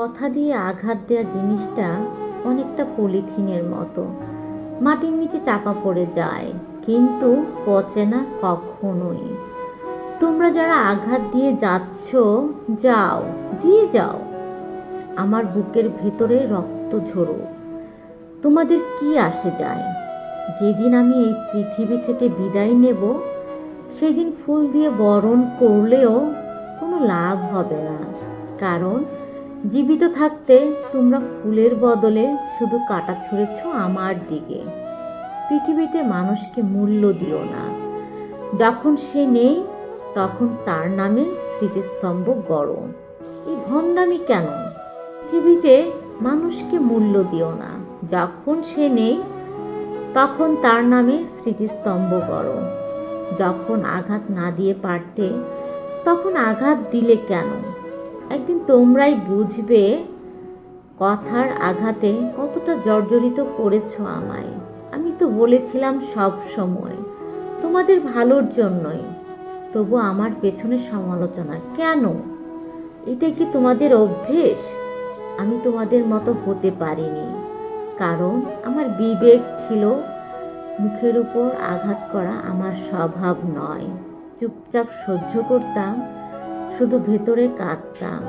কথা দিয়ে আঘাত দেওয়া জিনিসটা অনেকটা পলিথিনের মতো। মাটির নিচে চাপা পড়ে যায়, কিন্তু পচে না কখনোই। তোমরা যারা আঘাত দিয়ে যাচ্ছ, যাও, দিয়ে যাও। আমার বুকের ভেতরে রক্ত ঝরো। তোমাদের কি আসে যায়? যেদিন আমি এই পৃথিবী থেকে বিদায় নেব, সেদিন ফুল দিয়ে বরণ করলেও কোনো লাভ হবে না। কারণ জীবিত থাকতে তোমরা ফুলের বদলে শুধু কাটা ছুঁড়েছ আমার দিকে। পৃথিবীতে মানুষকে মূল্য দিও না। যখন সে নেই, তখন তার নামে স্মৃতিস্তম্ভ গড়ো। এই ভণ্ডামি কেন? পৃথিবীতে মানুষকে মূল্য দিও না। যখন সে নেই, তখন তার নামে স্মৃতিস্তম্ভ গড়ো। যখন আঘাত না দিয়ে পারতে, তখন আঘাত দিলে কেন? একদিন তোমরাই বুঝবে কথার আঘাতে কতটা জর্জরিত করেছ আমায়। আমি তো বলেছিলাম সব সময়, তোমাদের ভালোর জন্যই। তবু আমার পেছনে সমালোচনা, কেন? এটা কি তোমাদের অভ্যেস? আমি তোমাদের মতো হতে পারিনি, কারণ আমার বিবেক ছিল মুখের উপর আঘাত করা আমার স্বভাব নয়। চুপচাপ সহ্য করতাম শুধু ভেতরে কাঁদতাম।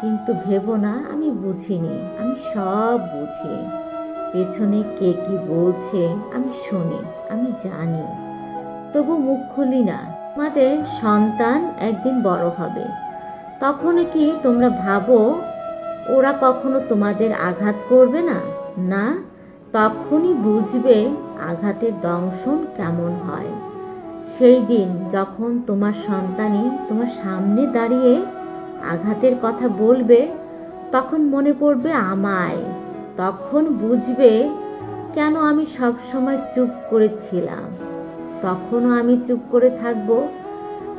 কিন্তু ভেবো না, আমি বুঝিনি। আমি সব বুঝি। পেছনে কে কি বলছে, আমি শুনি, আমি জানি। তবু মুখ খুলি না। আমাদের সন্তান একদিন বড় হবে। তখন কি তোমরা ভাবো, ওরা কখনো তোমাদের আঘাত করবে না? না, তখনই বুঝবে আঘাতের দংশন কেমন হয়। সেই দিন যখন তোমার সন্তানই তোমার সামনে দাঁড়িয়ে আঘাতের কথা বলবে, তখন মনে পড়বে আমায়। তখন বুঝবে কেন আমি সব সময় চুপ করেছিলাম। তখনও আমি চুপ করে থাকব,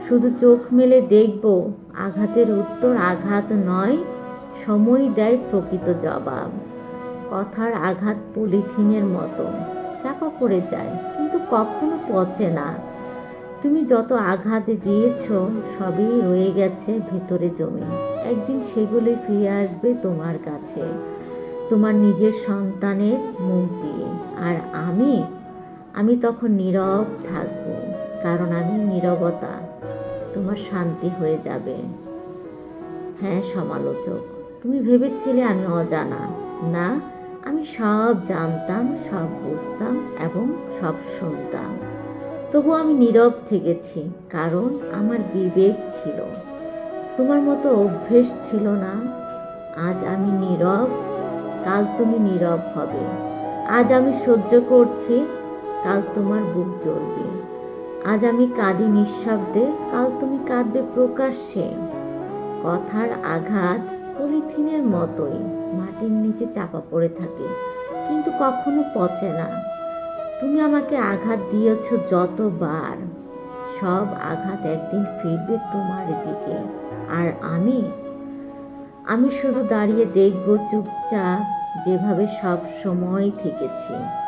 শুধু চোখ মেলে দেখব। আঘাতের উত্তর আঘাত নয় সময় দেয় প্রকৃত জবাব। কথার আঘাত পলিথিনের মতো। চাপা পড়ে যায়, কিন্তু কখনো পচে না। তুমি যত আঘাত দিয়েছ, সবই রয়ে গেছে ভেতরে জমে। একদিন সেগুলি ফিরে আসবে তোমার কাছে, তোমার নিজের সন্তানের মুখ দিয়ে। আর আমি আমি তখন নীরব থাকব, কারণ আমি নীরবতা, তোমার শান্তি হয়ে যাবে। হ্যাঁ সমালোচক, তুমি ভেবেছিলে আমি অজানা। না, আমি সব জানতাম, সব বুঝতাম এবং সব শুনতাম। তবু আমি নীরব থেকেছি, কারণ আমার বিবেক ছিল। তোমার মতো অভ্যেস ছিল না। আজ আমি নীরব, কাল তুমি নীরব হবে। আজ আমি সহ্য করছি, কাল তোমার বুক জ্বলবে। আজ আমি কাঁদি নিঃশব্দে, কাল তুমি কাঁদবে প্রকাশ্যে। কথার আঘাত পলিথিনের মতোই, মাটির নিচে চাপা পড়ে থাকে, কিন্তু কখনো পচে না। তুমি আমাকে আঘাত দিয়েছ যতবার। সব আঘাত একদিন ফিরবে তোমার দিকে। আর আমি? আমি শুধু দাঁড়িয়ে দেখব চুপচাপ যেভাবে সব সময় থেকেছি।